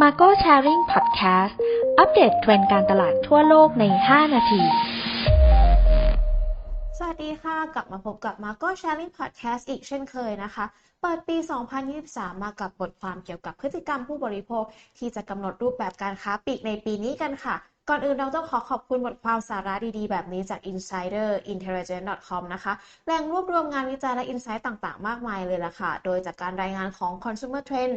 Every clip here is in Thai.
Margo Sharing Podcast อัปเดตเทรนด์การตลาดทั่วโลกใน 5 นาที สวัสดีค่ะ กลับมาพบกับ Marco Sharing Podcast อีกเช่นเคยนะคะ เปิดปี 2023 มากับบทความเกี่ยวกับพฤติกรรมผู้บริโภค ที่จะกำหนดรูปแบบการค้าปลีกในปีนี้กันค่ะ ก่อนอื่นเราต้องขอขอบคุณบทความสาระดีๆ แบบนี้จาก Insider Intelligence.com นะคะ แหล่งรวบรวมงานวิจัยและอินไซต์ต่างๆ มากมายเลยล่ะค่ะ โดยจากการรายงานของ Consumer Trend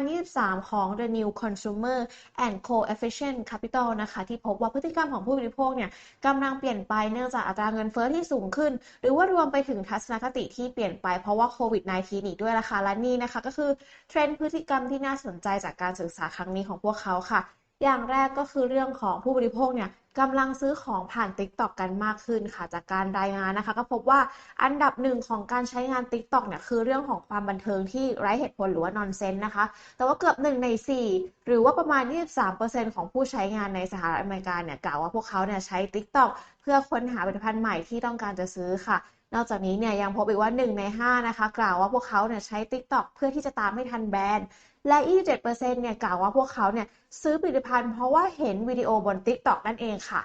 2023 ของ The New Consumer and Co-efficient Capital นะคะ ที่พบว่าพฤติกรรมของผู้บริโภคเนี่ยกำลังเปลี่ยนไปเนื่องจากอัตราเงินเฟ้อที่สูงขึ้น หรือว่ารวมไปถึงทัศนคติที่เปลี่ยนไปเพราะว่าโควิด -19 อีกด้วยล่ะค่ะและนี่นะคะก็คือเทรนด์พฤติกรรมที่น่าสนใจจากการศึกษาครั้งนี้ของพวกเขาค่ะ อย่างแรกก็คือเรื่องของผู้บริโภคเนี่ยกำลังซื้อของผ่าน TikTok กันมากขึ้นค่ะ จากการรายงานนะคะ ก็พบว่าอันดับหนึ่งของการใช้งาน TikTok เนี่ยคือเรื่องของความบันเทิงที่ไร้เหตุผลหรือว่านอนเซนนะคะ แต่ว่าเกือบหนึ่งใน 4 หรือว่าประมาณ 23%ของผู้ใช้งานในสหรัฐอเมริกาเนี่ยกล่าวว่าพวกเขาเนี่ยใช้ TikTok เพื่อค้นหาผลิตภัณฑ์ใหม่ที่ต้องการจะซื้อค่ะ นอกจากนี้เนี่ยยังพบอีกว่า 1 ใน 5 นะคะ กล่าวว่าพวกเขาเนี่ยใช้ TikTok เพื่อที่จะตามให้ทันแบรนด์ และ 27%เนี่ยกล่าวว่าพวกเขาเนี่ยซื้อผลิตภัณฑ์เพราะว่าเห็นวิดีโอบน TikTok นั่นเองค่ะ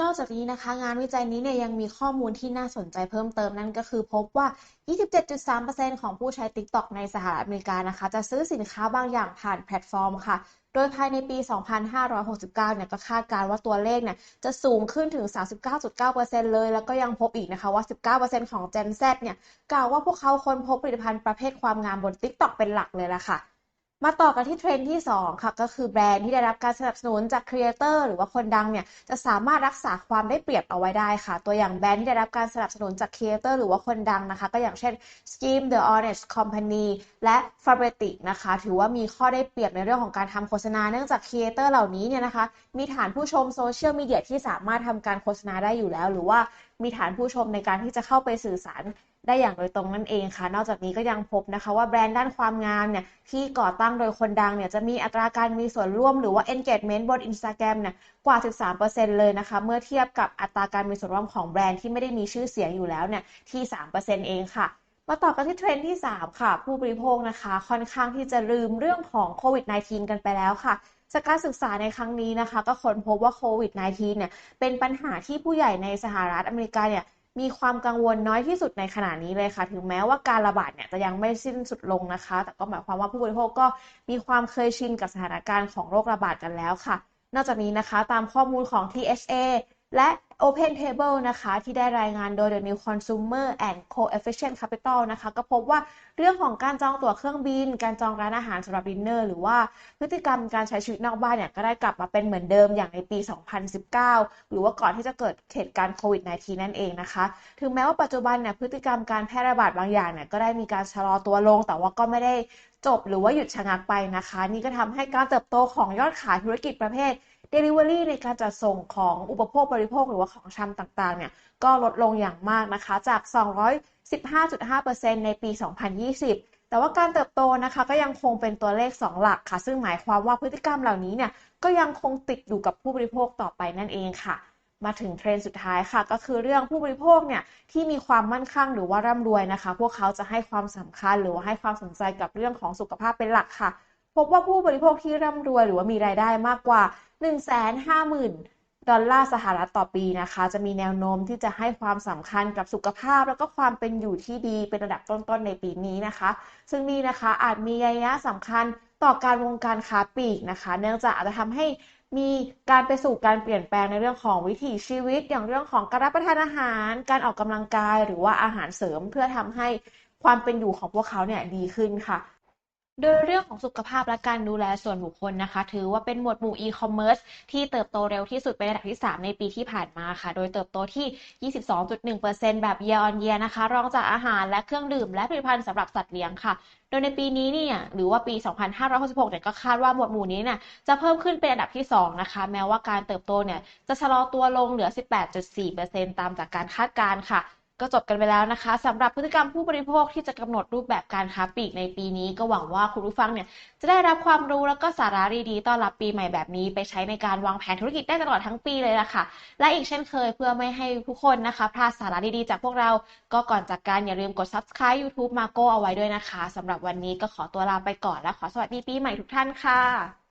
นอกจากนี้นะคะ งานวิจัยนี้เนี่ยยังมีข้อมูลที่น่าสนใจเพิ่มเติมนั่นก็คือพบว่า 27.3%ของผู้ใช้ TikTok ในสหรัฐอเมริกานะคะ จะซื้อสินค้าบางอย่างผ่านแพลตฟอร์มค่ะ โดยภายในปี 2569 เนี่ยก็คาดการว่าตัวเลขเนี่ยจะสูงขึ้นถึง 39.9%เลย แล้วก็ยังพบอีกนะคะว่า 19%ของ Gen Z เนี่ยกล่าวว่าพวกเขาค้นพบผลิตภัณฑ์ประเภทความงามบน TikTok เป็นหลักเลยละค่ะ มาต่อกันที่เทรนด์ที่ 2 ค่ะ ก็คือแบรนด์ที่ได้รับการสนับสนุนจากครีเอเตอร์หรือว่าคนดังเนี่ยจะสามารถรักษาความได้เปรียบเอาไว้ได้ค่ะ ตัวอย่างแบรนด์ที่ได้รับการสนับสนุนจากครีเอเตอร์หรือว่าคนดังนะคะ ก็อย่างเช่น Scheme The Honest Company และ Fabric นะคะ ถือว่ามีข้อได้เปรียบในเรื่องของการทำโฆษณาเนื่องจากครีเอเตอร์เหล่านี้เนี่ยนะคะ มีฐานผู้ชมโซเชียลมีเดียที่สามารถทำการโฆษณาได้อยู่แล้ว หรือว่ามีฐานผู้ชมในการที่จะเข้าไปสื่อสาร ได้อย่างโดยตรงนั่นเองค่ะ นอกจากนี้ก็ยังพบนะคะว่าแบรนด์ด้านความงามเนี่ยที่ก่อตั้งโดยคนดังเนี่ยจะมีอัตราการมีส่วนร่วมหรือว่า engagement บน Instagram เนี่ยกว่า 13%เลยนะคะ เมื่อเทียบกับอัตราการมีส่วนร่วมของแบรนด์ที่ไม่ได้มีชื่อเสียงอยู่แล้วเนี่ยที่ 3%เองค่ะมาต่อกันที่เทรนด์ที่ 3 ค่ะ ผู้บริโภคนะคะ ค่อนข้างที่จะลืมเรื่องของโควิด -19 กันไปแล้วค่ะจากการศึกษาในครั้งนี้นะคะ ก็ค้นพบว่าโควิด -19 เนี่ยเป็นปัญหาที่ผู้ใหญ่ในสหรัฐอเมริกาเนี่ย มีความกังวลน้อยที่สุดในขณะนี้เลยค่ะ ถึงแม้ว่าการระบาดเนี่ยจะยังไม่สิ้นสุดลงนะคะ แต่ก็หมายความว่าผู้บริโภคก็มีความเคยชินกับสถานการณ์ของโรคระบาดกันแล้วค่ะ นอกจากนี้นะคะ ตามข้อมูลของ TSA และ Open Table นะคะที่ได้รายงานโดย The New Consumer and Co-efficient Capital นะคะก็พบว่าเรื่องของการจองตั๋วเครื่องบิน การจองร้านอาหารสำหรับดินเนอร์หรือว่าพฤติกรรมการใช้ชีวิตนอกบ้านเนี่ยก็ได้กลับมาเป็นเหมือนเดิมอย่างในปี 2019 หรือว่าก่อนที่จะเกิดเหตุการณ์โควิด -19 นั่นเองนะคะ ถึงแม้ว่าปัจจุบันเนี่ยพฤติกรรมการแพร่ระบาดบางอย่างเนี่ยก็ได้มีการชะลอตัวลง แต่ว่าก็ไม่ได้จบหรือว่าหยุดชะงักไปนะคะ นี่ก็ทำให้การเติบโตของยอดขายธุรกิจประเภท Delivery ในการจัดส่งของอุปโภคบริโภคหรือว่าของชำต่างๆเนี่ยก็ลดลงอย่างมากนะคะจาก 215.5%ในปี 2020แต่ว่าการเติบโตนะคะก็ยังคงเป็นตัวเลข 2 หลักค่ะ ซึ่งหมายความว่าพฤติกรรมเหล่านี้เนี่ยก็ยังคงติดอยู่กับผู้บริโภคต่อไปนั่นเองค่ะ มาถึงเทรนด์สุดท้ายค่ะ ก็คือเรื่องผู้บริโภคเนี่ยที่มีความมั่นคงหรือว่าร่ำรวยนะคะ พวกเขาจะให้ความสำคัญหรือว่าให้ความสนใจกับเรื่องของสุขภาพเป็นหลักค่ะ พบว่าผู้บริโภคที่ร่ำรวยหรือว่ามีรายได้มากกว่า 150,000 ดอลลาร์สหรัฐต่อปีนะคะ จะมีแนวโน้มที่จะให้ความสำคัญกับสุขภาพ แล้วก็ความเป็นอยู่ที่ดีเป็นระดับต้นๆในปีนี้นะคะ ซึ่งนี่นะคะอาจมีนัยยะสำคัญต่อการวงการค้าปลีกนะคะ เนื่องจากอาจจะทำให้มีการไปสู่การเปลี่ยนแปลงในเรื่องของวิถีชีวิต อย่างเรื่องของการรับประทานอาหาร การออกกำลังกาย หรือว่าอาหารเสริมเพื่อทำให้ความเป็นอยู่ของพวกเขาเนี่ยดีขึ้นค่ะ โดยเรื่องของสุขภาพและการดูแลส่วนบุคคลนะคะ ถือว่าเป็นหมวดหมู่อีคอมเมิร์ซที่เติบโตเร็วที่สุดเป็นอันดับที่ 3 ในปีที่ผ่านมาค่ะ โดยเติบโตที่ 22.1%แบบ year on year นะคะ รองจากอาหารและเครื่องดื่มและผลิตภัณฑ์สำหรับสัตว์เลี้ยงค่ะ โดยในปีนี้เนี่ยหรือว่าปี 2566 เนี่ยก็คาดว่าหมวดหมู่นี้เนี่ยจะเพิ่มขึ้นเป็นอันดับที่ 2 นะคะ แม้ว่าการเติบโตเนี่ยจะชะลอตัวลงเหลือ 18.4%ตามจากการคาดการณ์ค่ะ ก็จบกันไปแล้วนะคะสำหรับพฤติกรรมผู้บริโภคที่จะกำหนดรูปแบบการค้าปลีกในปีนี้ ก็หวังว่าคุณผู้ฟังเนี่ยจะได้รับความรู้แล้วก็สาระดีๆต้อนรับปีใหม่แบบนี้ ไปใช้ในการวางแผนธุรกิจได้ตลอดทั้งปีเลยล่ะค่ะ และอีกเช่นเคยเพื่อไม่ให้ทุกคนนะคะพลาดสาระดีๆจากพวกเรา ก็ก่อนจากการอย่าลืมกด subscribe YouTube Marco เอาไว้ด้วยนะคะสำหรับวันนี้ก็ขอตัวลาไปก่อนและขอสวัสดีปีใหม่ทุกท่านค่ะ